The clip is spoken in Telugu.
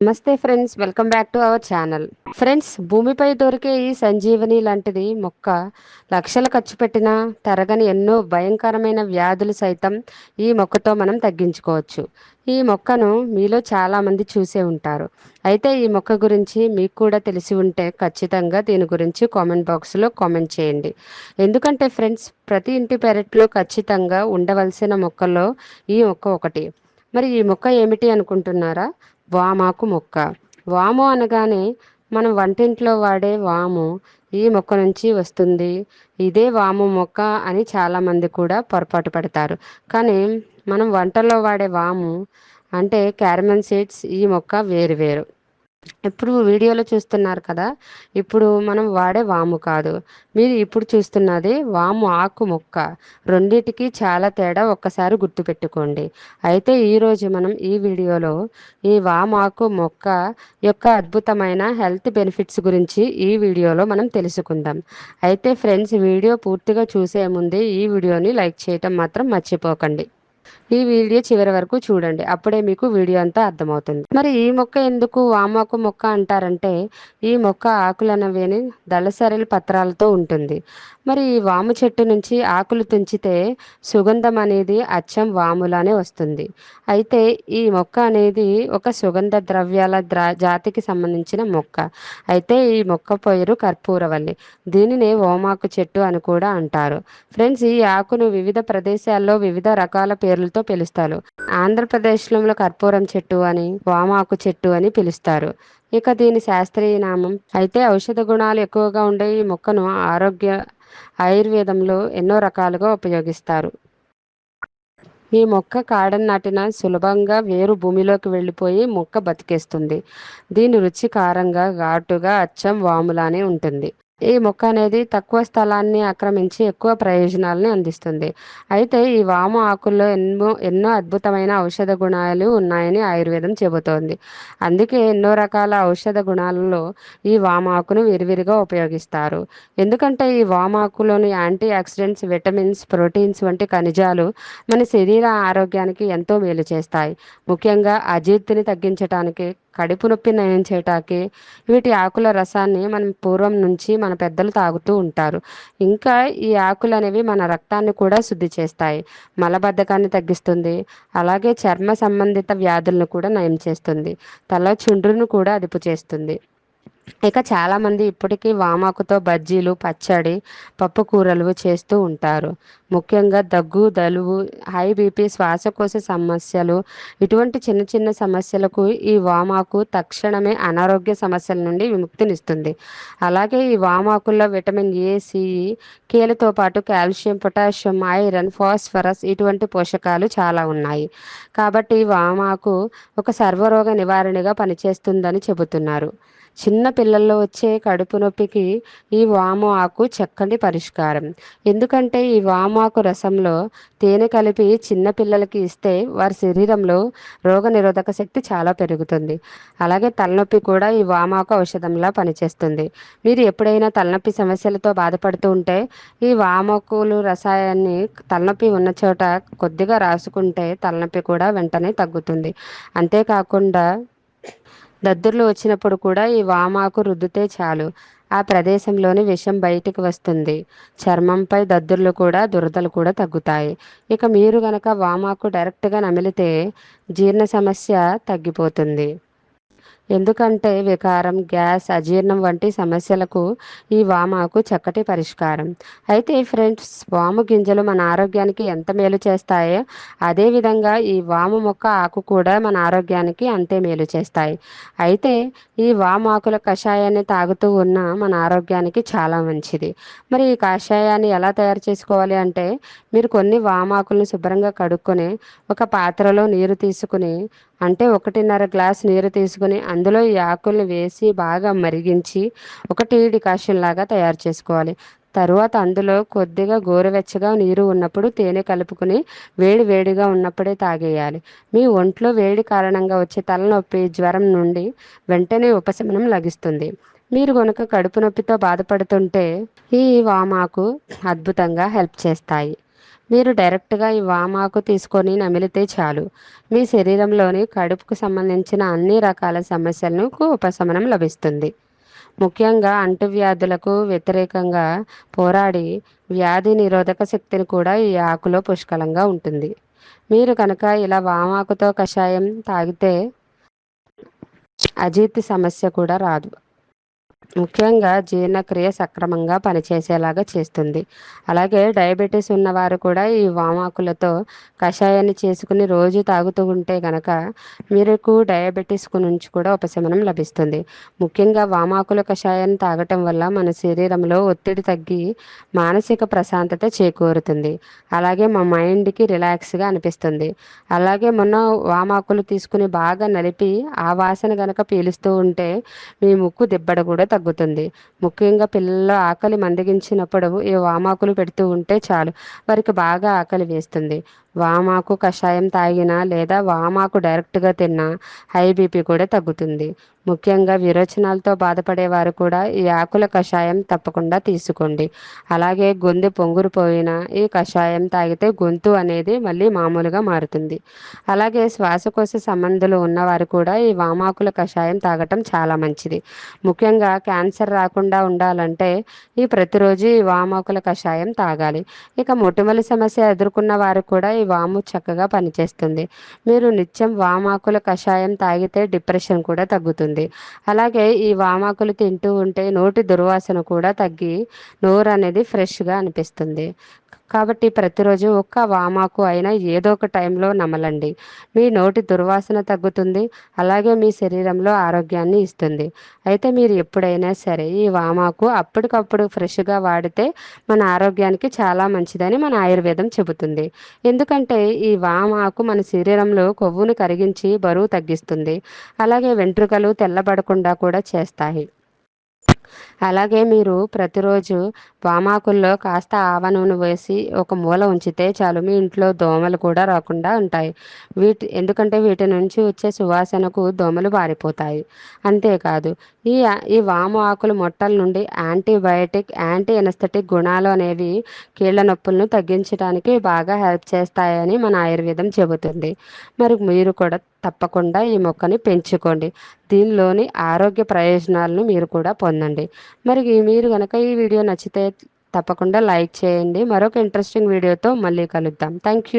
నమస్తే friends welcome back to our channel. Friends భూమిపై దొరికే ఈ సంజీవని లాంటిది మొక్క లక్షలు ఖర్చు పెట్టినా తరగని ఎన్నో భయంకరమైన వ్యాధులు సైతం ఈ మొక్కతో మనం తగ్గించుకోవచ్చు. ఈ మొక్కను మీలో చాలామంది చూసే ఉంటారు. అయితే ఈ మొక్క గురించి మీకు కూడా తెలిసి ఉంటే ఖచ్చితంగా దీని గురించి కామెంట్ బాక్స్లో కామెంట్ చేయండి. ఎందుకంటే ఫ్రెండ్స్ ప్రతి ఇంటి పెరట్లో ఖచ్చితంగా ఉండవలసిన మొక్కల్లో ఈ మొక్క ఒకటి. మరి ఈ మొక్క ఏమిటి అనుకుంటున్నారా? వామాకు మొక్క. వాము అనగానే మనం వంటింట్లో వాడే వాము ఈ మొక్క నుంచి వస్తుంది. ఇదే వాము మొక్క అని చాలామంది కూడా పొరపాటు పడతారు. కానీ మనం వంటల్లో వాడే వాము అంటే క్యారమన్ సీడ్స్ ఈ మొక్క వేరు వేరు. ఇప్పుడు వీడియోలో చూస్తున్నారు కదా ఇప్పుడు మనం వాడే వాము కాదు. మీరు ఇప్పుడు చూస్తున్నది వాము ఆకు మొక్క. రెండిటికి చాలా తేడా ఒక్కసారి గుర్తుపెట్టుకోండి. అయితే ఈరోజు మనం ఈ వీడియోలో ఈ వాము ఆకు మొక్క యొక్క అద్భుతమైన హెల్త్ బెనిఫిట్స్ గురించి ఈ వీడియోలో మనం తెలుసుకుందాం. అయితే ఫ్రెండ్స్ వీడియో పూర్తిగా చూసే ముందే ఈ వీడియోని లైక్ చేయటం మాత్రం మర్చిపోకండి. ఈ వీడియో చివరి వరకు చూడండి. అప్పుడే మీకు వీడియో అంతా అర్థమవుతుంది. మరి ఈ మొక్క ఎందుకు వామాకు మొక్క అంటారంటే ఈ మొక్క ఆకులనవేని దళసరిల పత్రాలతో ఉంటుంది. మరి ఈ వాము చెట్టు నుంచి ఆకులు తుంచితే సుగంధం అనేది అచ్చం వాములానే వస్తుంది. అయితే ఈ మొక్క అనేది ఒక సుగంధ ద్రవ్యాల జాతికి సంబంధించిన మొక్క. అయితే ఈ మొక్క పొయ్యరు కర్పూరవల్లి. దీనిని ఓమాకు చెట్టు అని కూడా అంటారు. ఫ్రెండ్స్ ఈ ఆకును వివిధ ప్రదేశాల్లో వివిధ రకాల పేర్లతో పిలుస్తారు. ఆంధ్రప్రదేశ్లో కర్పూరం చెట్టు అని వామాకు చెట్టు అని పిలుస్తారు. ఇక దీని శాస్త్రీయ నామం. అయితే ఔషధ గుణాలు ఎక్కువగా ఉండే ఈ మొక్కను ఆరోగ్య ఆయుర్వేదంలో ఎన్నో రకాలుగా ఉపయోగిస్తారు. ఈ మొక్క కాడను నాటిన సులభంగా వేరు భూమిలోకి వెళ్ళిపోయి మొక్క బతికేస్తుంది. దీని రుచి కారంగా ఘాటుగా అచ్చం వాములానే ఉంటుంది. ఈ మొక్క అనేది తక్కువ స్థలాన్ని ఆక్రమించి ఎక్కువ ప్రయోజనాలని అందిస్తుంది. అయితే ఈ వాము ఆకుల్లో ఎన్నో ఎన్నో అద్భుతమైన ఔషధ గుణాలు ఉన్నాయని ఆయుర్వేదం చెబుతోంది. అందుకే ఎన్నో రకాల ఔషధ గుణాలలో ఈ వామాకును విరివిరిగా ఉపయోగిస్తారు. ఎందుకంటే ఈ వామాకులోని యాంటీ ఆక్సిడెంట్స్ విటమిన్స్ ప్రోటీన్స్ వంటి ఖనిజాలు మన శరీర ఆరోగ్యానికి ఎంతో మేలు చేస్తాయి. ముఖ్యంగా అజీర్తిని తగ్గించడానికి కడుపు నొప్పి నయం చేయటానికి వీటి ఆకుల రసాన్ని మనం పూర్వం నుంచి మన పెద్దలు తాగుతూ ఉంటారు. ఇంకా ఈ ఆకులు అనేవి మన రక్తాన్ని కూడా శుద్ధి చేస్తాయి. మలబద్ధకాన్ని తగ్గిస్తుంది. అలాగే చర్మ సంబంధిత వ్యాధులను కూడా నయం చేస్తుంది. తల చుండ్రును కూడా అదుపు చేస్తుంది. ఇక చాలామంది ఇప్పటికీ వామాకుతో బజ్జీలు పచ్చడి పప్పు కూరలు చేస్తూ ఉంటారు. ముఖ్యంగా దగ్గు దలువు హై బీపీ శ్వాసకోశ సమస్యలు ఇటువంటి చిన్న చిన్న సమస్యలకు ఈ వామాకు తక్షణమే అనారోగ్య సమస్యల నుండి విముక్తినిస్తుంది. అలాగే ఈ వామాకుల్లో విటమిన్ ఏ సిఈ కీలతో పాటు కాల్షియం పొటాషియం ఐరన్ ఫాస్ఫరస్ ఇటువంటి పోషకాలు చాలా ఉన్నాయి. కాబట్టి వామాకు ఒక సర్వరోగ నివారణగా పనిచేస్తుందని చెబుతున్నారు. చిన్న పిల్లల్లో వచ్చే కడుపు నొప్పికి ఈ వాము ఆకు చక్కని పరిష్కారం. ఎందుకంటే ఈ వామాకు రసంలో తేనె కలిపి చిన్న పిల్లలకి ఇస్తే వారి శరీరంలో రోగనిరోధక శక్తి చాలా పెరుగుతుంది. అలాగే తలనొప్పి కూడా ఈ వామాకు ఔషధంలా పనిచేస్తుంది. మీరు ఎప్పుడైనా తలనొప్పి సమస్యలతో బాధపడుతూ ఉంటే ఈ వామాకులు రసాయాన్ని తలనొప్పి ఉన్న చోట కొద్దిగా రాసుకుంటే తలనొప్పి కూడా వెంటనే తగ్గుతుంది. అంతేకాకుండా దద్దుర్లు వచ్చినప్పుడు కూడా ఈ వామాకు రుద్దితే చాలు. ఆ ప్రదేశంలోని విషం బయటికి వస్తుంది. చర్మంపై దద్దుర్లు కూడా దురదలు కూడా తగ్గుతాయి. ఇక మీరు గనక వామాకు డైరెక్ట్గా నమిలితే జీర్ణ సమస్య తగ్గిపోతుంది. ఎందుకంటే వికారం గ్యాస్ అజీర్ణం వంటి సమస్యలకు ఈ వామాకు చక్కటి పరిష్కారం. అయితే ఫ్రెండ్స్ వాము గింజలు మన ఆరోగ్యానికి ఎంత మేలు చేస్తాయో అదేవిధంగా ఈ వాము మొక్క ఆకు కూడా మన ఆరోగ్యానికి అంతే మేలు చేస్తాయి. అయితే ఈ వాము ఆకుల కషాయాన్ని తాగుతూ ఉన్న మన ఆరోగ్యానికి చాలా మంచిది. మరి ఈ కషాయాన్ని ఎలా తయారు చేసుకోవాలి అంటే మీరు కొన్ని వామాకులను శుభ్రంగా కడుక్కొని ఒక పాత్రలో నీరు తీసుకుని అంటే ఒకటిన్నర గ్లాస్ నీరు తీసుకుని అందులో ఈ ఆకుల్ని వేసి బాగా మరిగించి ఒక టీ డికాషన్ లాగా తయారు చేసుకోవాలి. తరువాత అందులో కొద్దిగా గోరువెచ్చగా నీరు ఉన్నప్పుడు తేనె కలుపుకుని వేడి వేడిగా ఉన్నప్పుడే తాగేయాలి. మీ ఒంట్లో వేడి కారణంగా వచ్చే తలనొప్పి జ్వరం నుండి వెంటనే ఉపశమనం లభిస్తుంది. మీరు కనుక కడుపు నొప్పితో బాధపడుతుంటే ఈ వామాకు అద్భుతంగా హెల్ప్ చేస్తాయి. మీరు డైరెక్ట్గా ఈ వామాకు తీసుకొని నమిలితే చాలు. మీ శరీరంలోని కడుపుకు సంబంధించిన అన్ని రకాల సమస్యలకు ఉపశమనం లభిస్తుంది. ముఖ్యంగా అంటువ్యాధులకు వ్యతిరేకంగా పోరాడి వ్యాధి నిరోధక శక్తిని కూడా ఈ ఆకులో పుష్కలంగా ఉంటుంది. మీరు కనుక ఇలా వామాకుతో కషాయం తాగితే అజీర్తి సమస్య కూడా రాదు. ముఖ్యంగా జీర్ణక్రియ సక్రమంగా పనిచేసేలాగా చేస్తుంది. అలాగే డయాబెటీస్ ఉన్నవారు కూడా ఈ వామాకులతో కషాయాన్ని చేసుకుని రోజు తాగుతూ ఉంటే కనుక మీకు డయాబెటీస్ నుంచి కూడా ఉపశమనం లభిస్తుంది. ముఖ్యంగా వామాకుల కషాయాన్ని తాగటం వల్ల మన శరీరంలో ఒత్తిడి తగ్గి మానసిక ప్రశాంతత చేకూరుతుంది. అలాగే మా మైండ్కి రిలాక్స్గా అనిపిస్తుంది. అలాగే మొన్న వామాకులు తీసుకుని బాగా నలిపి ఆ వాసన కనుక పీలుస్తూ ఉంటే మీ ముక్కు దిబ్బడ కూడా తగ్గుతుంది. ముఖ్యంగా పిల్లల ఆకలి మందగించినప్పుడు ఈ వామాకులు పెడుతూ ఉంటే చాలు. వారికి బాగా ఆకలి వేస్తుంది. వామాకు కషాయం తాగినా లేదా వామాకు డైరెక్ట్గా తిన్నా హై బీపీ కూడా తగ్గుతుంది. ముఖ్యంగా విరోచనాలతో బాధపడేవారు కూడా ఈ ఆకుల కషాయం తప్పకుండా తీసుకోండి. అలాగే గొంతు పొంగురుపోయినా ఈ కషాయం తాగితే గొంతు అనేది మళ్ళీ మామూలుగా మారుతుంది. అలాగే శ్వాసకోశ సంబంధాలు ఉన్నవారు కూడా ఈ వామాకుల కషాయం తాగటం చాలా మంచిది. ముఖ్యంగా క్యాన్సర్ రాకుండా ఉండాలంటే ఈ ప్రతిరోజు ఈ వామాకుల కషాయం తాగాలి. ఇక మొటిమల సమస్య ఎదుర్కొన్న వారు కూడా ఈ వాము చక్కగా పనిచేస్తుంది. మీరు నిత్యం వామాకుల కషాయం తాగితే డిప్రెషన్ కూడా తగ్గుతుంది. అలాగే ఈ వామాకులు తింటూ ఉంటే నోటి దుర్వాసన కూడా తగ్గి నోరు అనేది ఫ్రెష్గా అనిపిస్తుంది. కాబట్టి ప్రతిరోజు ఒక్క వామాకు అయినా ఏదో ఒక టైంలో నమలండి. మీ నోటి దుర్వాసన తగ్గుతుంది అలాగే మీ శరీరంలో ఆరోగ్యాన్ని ఇస్తుంది. అయితే మీరు ఎప్పుడైనా సరే ఈ వామాకు అప్పటికప్పుడు ఫ్రెష్గా వాడితే మన ఆరోగ్యానికి చాలా మంచిదని మన ఆయుర్వేదం చెబుతుంది. ఎందుకంటే ఈ వామాకు మన శరీరంలో కొవ్వును కరిగించి బరువు తగ్గిస్తుంది. అలాగే వెంట్రుకలు తెల్లబడకుండా కూడా చేస్తాయి. అలాగే మీరు ప్రతిరోజు వామాకుల్లో కాస్త ఆవ నూనె వేసి ఒక మూల ఉంచితే చాలు. మీ ఇంట్లో దోమలు కూడా రాకుండా ఉంటాయి. వీటి ఎందుకంటే వీటి నుంచి వచ్చే సువాసనకు దోమలు పారిపోతాయి. అంతేకాదు ఈ ఈ వాము ఆకులు మొట్టల నుండి యాంటీబయాటిక్ యాంటీ ఎనస్థెటిక్ గుణాలు అనేవి కీళ్ళ నొప్పులను తగ్గించడానికి బాగా హెల్ప్ చేస్తాయని మన ఆయుర్వేదం చెబుతుంది. మరి మీరు కూడా తప్పకుండా ఈ మొక్కని పెంచుకోండి. దీనిలోని ఆరోగ్య ప్రయోజనాలను మీరు కూడా పొందండి. మరి మీరు కనుక ఈ వీడియో నచ్చితే తప్పకుండా లైక్ చేయండి. మరొక ఇంట్రెస్టింగ్ వీడియోతో మళ్ళీ కలుద్దాం. Thank you